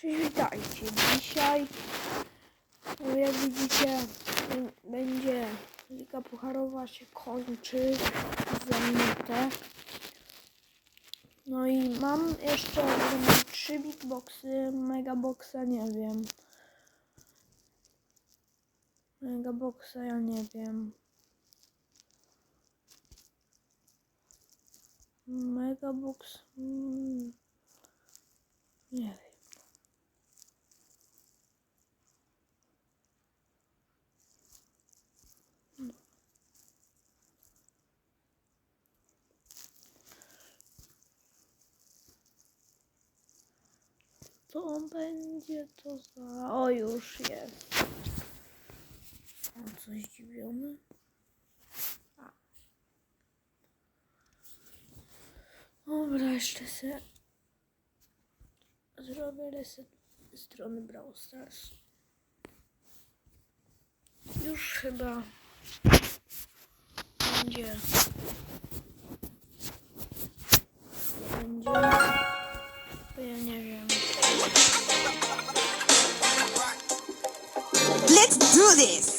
Cześć, witajcie. Dzisiaj, no jak widzicie, będzie Liga Pucharowa się kończy za minutę. No i mam jeszcze trzy big boxy, mega boxa nie wiem. Mega boxa ja nie wiem. Mega box. Mm, nie wiem. To będzie to za... O, już jest. Mam coś zdziwiony. A. Dobra, jeszcze se zrobię reset strony Brawl Stars. Już chyba będzie Let's do this!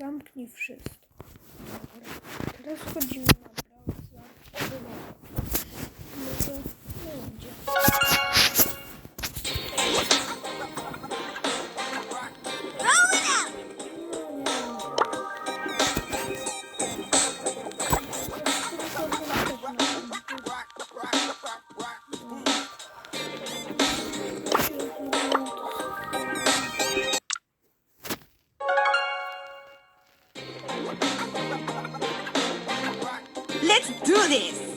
Zamknij wszystko. Dobra. Teraz chodzimy na browser. do this!